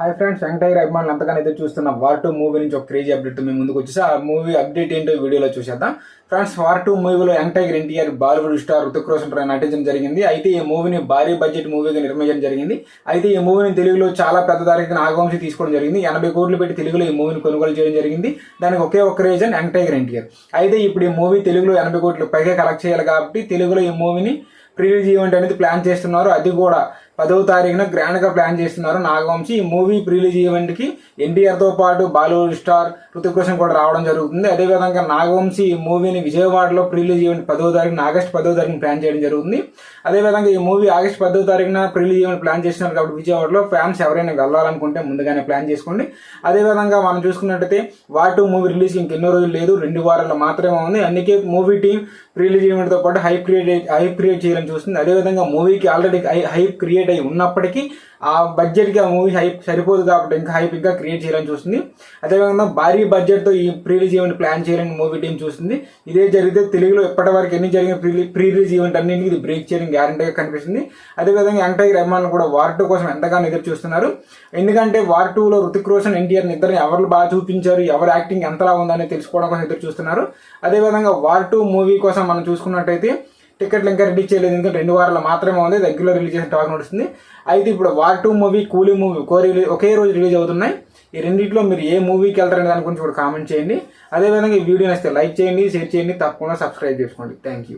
Hi friends Venkataiah అభిమానులు ఎంతగానో ఎదురు చూస్తున్న వార్ టూ మూవీ నుంచి ఒక క్రేజీ అప్డేట్ మేము ముందుకు వచ్చేసి ఆ మూవీ అప్డేట్ ఏంటో వీడియోలో చూసేద్దాం. ఫ్రెండ్స్ వార్ టూ మూవీలో వెంకటయ్య ఎన్టీఆర్ బాలీవుడ్ స్టార్ రుతిక్ రోషన్ పై నటించడం జరిగింది. అయితే ఈ మూవీని భారీ బడ్జెట్ మూవీగా నిర్మించడం జరిగింది. అయితే ఈ మూవీని తెలుగులో చాలా పెద్ద ధరకి నాగవంశి తీసుకోవడం జరిగింది. ఎనభై కోట్లు పెట్టి తెలుగులో ఈ మూవీని కొనుగోలు చేయడం జరిగింది. దానికి ఒకే ఒక్క రీజన్ వెంకటయ్య ఎన్టీఆర్. అయితే ఇప్పుడు ఈ మూవీ తెలుగులో ఎనభై కోట్లు పైగా కలెక్ట్ చేయాలి కాబట్టి తెలుగులో ఈ మూవీని ప్రిలీజ్ ఈవెంట్ అనేది ప్లాన్ చేస్తున్నారు. అది కూడా పదవ తారీఖున గ్రాండ్గా ప్లాన్ చేస్తున్నారు నాగవంశి. ఈ మూవీ ప్రిలీజ్ ఈవెంట్కి ఎన్టీఆర్తో పాటు బాలీవుడ్ స్టార్ ఋతిక్ రోషన్ కూడా రావడం జరుగుతుంది. అదేవిధంగా నాగవంశి ఈ మూవీని విజయవాడలో ప్రిలీజ్ ఈవెంట్ పదవ తారీఖున ఆగస్ట్ పదవ తారీఖున ప్లాన్ చేయడం జరుగుతుంది. అదేవిధంగా ఈ మూవీ ఆగస్ట్ పదవ తారీఖున ప్రిలీజ్ ఈవెంట్ ప్లాన్ చేస్తున్నారు కాబట్టి విజయవాడలో ఫ్యాన్స్ ఎవరైనా వెళ్ళాలనుకుంటే ముందుగానే ప్లాన్ చేసుకోండి. అదేవిధంగా మనం చూసుకున్నట్టయితే వార్ టూ మూవీ రిలీజ్ ఇంకెన్నో రోజులు లేదు. రెండు వారాలు మాత్రమే ఉంది. అందుకే మూవీ టీం రిలీజ్ ఈవెంట్ పాటు హైప్ క్రియేట్ హైప్ క్రియేట్ చేయాలని చూస్తుంది. అదేవిధంగా మూవీకి ఆల్రెడీ హైప్ క్రియేట్ అయి ఉన్నప్పటికీ ఆ బడ్జెట్కి ఆ మూవీ హైప్ సరిపోదు కాబట్టి ఇంకా హైప్ ఇంకా క్రియేట్ చేయాలని చూస్తుంది. అదేవిధంగా భారీ బడ్జెట్తో ఈ ప్రీ రిలీజ్ ఈవెంట్ ప్లాన్ చేయాలని మూవీ టీం చూస్తుంది. ఇదే జరిగితే తెలుగులో ఇప్పటివరకు ఎన్ని జరిగిన ప్రీ రిలీజ్ ఈవెంట్ అన్నింటికి ఇది బ్రేక్ చేయడం గ్యారంటీగా కనిపిస్తుంది. అదేవిధంగా వెంకటయ్య రెహమాన్ కూడా వార్ టూ కోసం ఎంతగానో ఎదురు చూస్తున్నారు. ఎందుకంటే వార్ టూలో రుతిక్ రోషన్ ఎన్టీఆర్ ఇద్దరిని ఎవరు బాగా చూపించారు ఎవరి యాక్టింగ్ ఎంతలా ఉందని తెలుసుకోవడం కోసం ఎదురు చూస్తున్నారు. అదేవిధంగా వార్ టూ మూవీ కోసం మనం చూసుకున్నట్టయితే టికెట్లు ఇంకా రిలీజ్ చేయలేదు. ఎందుకంటే రెండు వారాలు మాత్రమే ఉంది. దగ్గరలో రిలీజ్ చేసిన టాక్ నడుస్తుంది. అయితే ఇప్పుడు war two movie Coolie movie కో ఒకే రోజు రిలీజ్ అవుతున్నాయి. ఈ రెండింటిలో మీరు ఏ మూవీకి వెళ్తారనే దాని గురించి కూడా కామెంట్ చేయండి. అదేవిధంగా ఈ వీడియో నచ్చితే లైక్ చేయండి షేర్ చేయండి. తప్పకుండా సబ్స్క్రైబ్ చేసుకోండి. Thank you